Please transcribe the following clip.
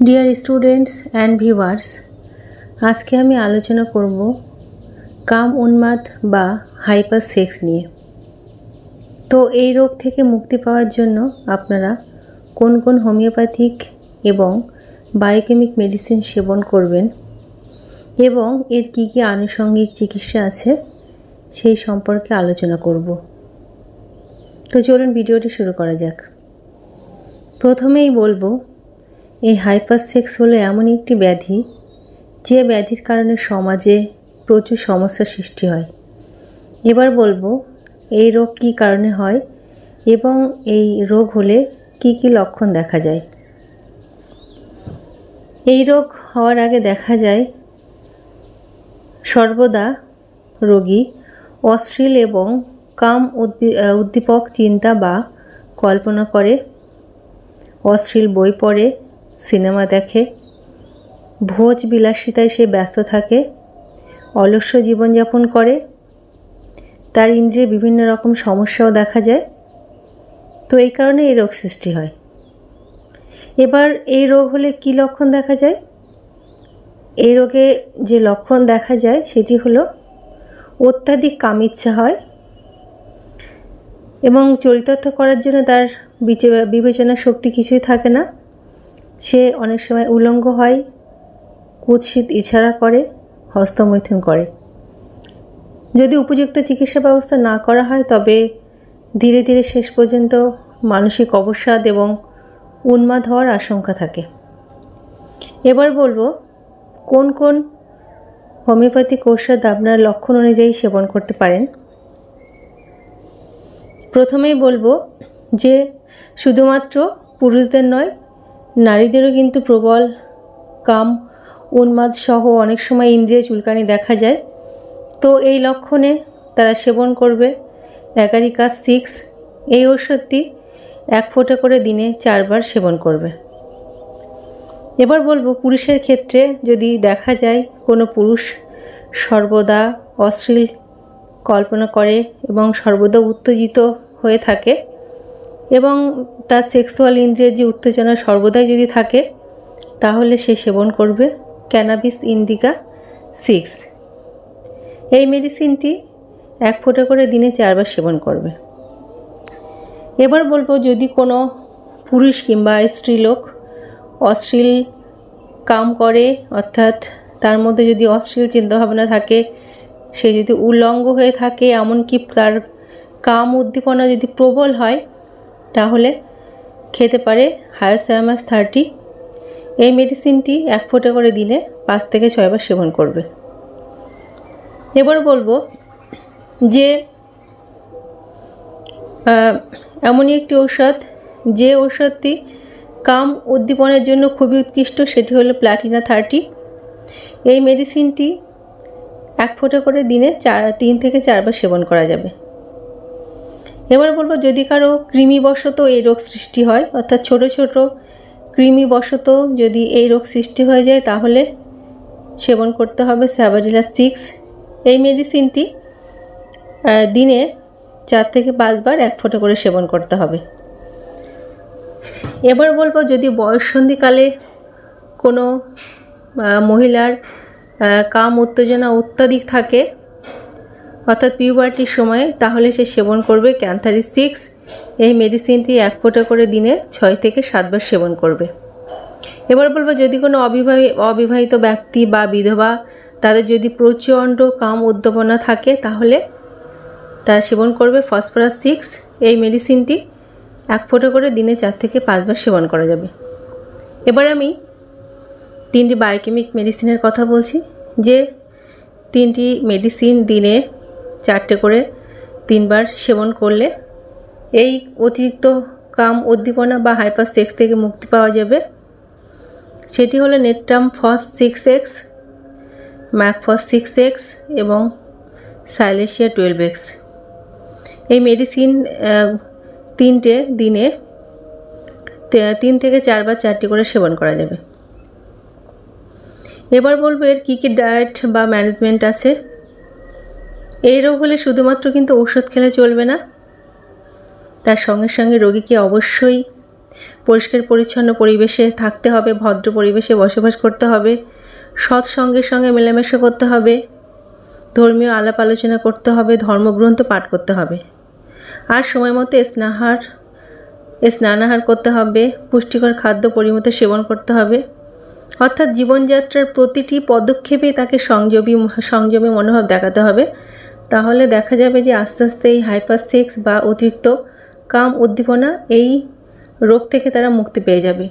Dear students and viewers আজকে আমি আলোচনা করব কাম উন্মাদ বা হাইপার সেক্স নিয়ে। তো এই রোগ থেকে মুক্তি পাওয়ার জন্য আপনারা কোন কোন হোমিওপ্যাথিক এবং বায়োকেমিক মেডিসিন সেবন করবেন এবং এর কী কী আনুষঙ্গিক চিকিৎসা আছে সেই সম্পর্কে আলোচনা করব। তো চলুন ভিডিওটি শুরু করা যাক। প্রথমেই বলব এই হাইপারসেক্স হলো এমন একটি ব্যাধি যে ব্যাধির কারণে সমাজে প্রচুর সমস্যার সৃষ্টি হয়। এবার বলব, এই রোগ কী কারণে হয় এবং এই রোগ হলে কি কি লক্ষণ দেখা যায়? এই রোগ হওয়ার আগে দেখা যায়, সর্বদা রোগী অশ্লীল এবং কাম উদ্দি- উদ্দীপক চিন্তা বা কল্পনা করে, অশ্লীল বই পড়ে সিনেমা দেখে ভোজ বিলাসিতায় সে ব্যস্ত থাকে, অলস্য জীবনযাপন করে, তার ইন্দ্রিয়ে বিভিন্ন রকম সমস্যাও দেখা যায়। তো এই কারণে এই রোগ সৃষ্টি হয়। এবার এই রোগ হলে কি লক্ষণ দেখা যায়? এই রোগে যে লক্ষণ দেখা যায় সেটি হলো অত্যাধিক কামিচ্ছা হয় এবং চরিতার্থ করার জন্য তার বিচে- বিবেচনা শক্তি কিছুই থাকে না। সে অনেক সময় উলঙ্গ হয়, কুৎসিত ইছাড়া করে, হস্তমৈথুন করে। যদি উপযুক্ত চিকিৎসা ব্যবস্থা না করা হয়, তবে ধীরে ধীরে শেষ পর্যন্ত মানসিক অবসাদ এবং উন্মাদ হওয়ার আশঙ্কা থাকে। এবার বলব, কোন কোন হোমিওপ্যাথিক ঔষধ আপনার লক্ষণ অনুযায়ী সেবন করতে পারেন? প্রথমেই বলব যে, শুধুমাত্র পুরুষদের নয় নারীদেরও কিন্তু প্রবল কাম, উন্মাদ সহ অনেক সময় ইন্দ্রিয় চুলকানি দেখা যায়। তো এই লক্ষণে তারা সেবন করবে। অ্যাগারিকা সিক্স, এই ওষুধটি এক ফোঁটা করে দিনে চারবার সেবন করবে। এবার বলব, পুরুষের ক্ষেত্রে যদি দেখা যায় কোনো পুরুষ সর্বদা অশ্লীল কল্পনা করে এবং সর্বদা উত্তেজিত হয়ে থাকে এবং তার সেক্সুয়াল ইন্দ্রিয়ের যে উত্তেজনা সর্বদাই যদি থাকে, তাহলে সে সেবন করবে ক্যানাবিস ইন্ডিকা সিক্স এই মেডিসিনটি এক ফোঁটা করে দিনে চারবার সেবন করবে। এবার বলব, যদি কোনো পুরুষ কিংবা স্ত্রীলোক অশ্লীল কাম করে, অর্থাৎ তার মধ্যে যদি অশ্লীল চিন্তাভাবনা থাকে, সে যদি উলঙ্গ হয়ে থাকে, এমনকি তার কাম উদ্দীপনা যদি প্রবল হয় তাহলে খেতে পারে হায়োসায়ামাস থার্টি। এই মেডিসিনটি এক ফোঁটা করে দিনে পাঁচ থেকে ছয়বার সেবন করবে। এবার বলব যে এমনই একটি ঔষধ, যে ঔষধটি কাম উদ্দীপনের জন্য খুবই উৎকৃষ্ট, সেটি হলো প্লাটিনা থার্টি। এই মেডিসিনটি এক ফোঁটা করে দিনে চার, তিন থেকে চারবার সেবন করা যাবে। এবার বলব যদি কারও কৃমিবশত এই রোগ সৃষ্টি হয়, অর্থাৎ ছোট ছোট কৃমিবশত যদি এই রোগ সৃষ্টি হয়ে যায়, তাহলে সেবন করতে হবে স্যাবারিলা সিক্স। এই মেডিসিনটি দিনে চার থেকে পাঁচবার এক ফোঁটা করে সেবন করতে হবে। এবার বলব যদি বয়ঃসন্ধিকালে কোনো মহিলার কাম উত্তেজনা অত্যাধিক থাকে অর্থাৎ পিউবার্টির সময়ে তাহলে সে সেবন করবে ক্যান্থারি সিক্স এই মেডিসিনটি এক ফোঁটা করে দিনে ছয় থেকে সাতবার সেবন করবে। এবার বলব যদি কোনো অবিবাহী, অবিবাহিত ব্যক্তি বা বিধবা তাদের যদি প্রচণ্ড কাম উদ্দীপনা থাকে, তাহলে তারা সেবন করবে ফসফরাস সিক্স এই মেডিসিনটি এক ফোঁটা করে দিনে চার থেকে পাঁচবার সেবন করা যাবে। এবার আমি তিনটি বায়োকেমিক মেডিসিনের কথা বলছি। যে তিনটি মেডিসিন দিনে চারটে করে তিনবার সেবন করলে এই অতিরিক্ত কাম উদ্দীপনা বা হাইপার সেক্স থেকে মুক্তি পাওয়া যাবে। সেটি হলো natrum phos six X magphos six X এবং সাইলেশিয়া টুয়েলভ এক্স এই মেডিসিন তিনটে দিনে তিন থেকে চারবার চারটি করে সেবন করা যাবে। এবার বলব এর কী কী ডায়েট বা ম্যানেজমেন্ট আছে। এই রোগ হলে শুধুমাত্র কিন্তু ওষুধ খেলে চলবে না। তার সঙ্গে সঙ্গে রোগীকে অবশ্যই পরিষ্কার পরিচ্ছন্ন পরিবেশে থাকতে হবে, ভদ্র পরিবেশে বসবাস করতে হবে, সৎ সঙ্গের সঙ্গে মেলামেশা করতে হবে, ধর্মীয় আলাপ আলোচনা করতে হবে, ধর্মগ্রন্থ পাঠ করতে হবে। আর সময় মতো স্নাহার, স্নানাহার করতে হবে, পুষ্টিকর খাদ্য পরিমতো সেবন করতে হবে। অর্থাৎ জীবনযাত্রার প্রতিটি পদক্ষেপে তাকে সংযমী সংযমী মনোভাব দেখাতে হবে। তাহলে দেখা যাবে যে আস্তে আস্তে এই হাইপার সেক্স বা অতিরিক্ত কাম উদ্দীপনা এই রোগ থেকে তারা মুক্তি পেয়ে যাবে।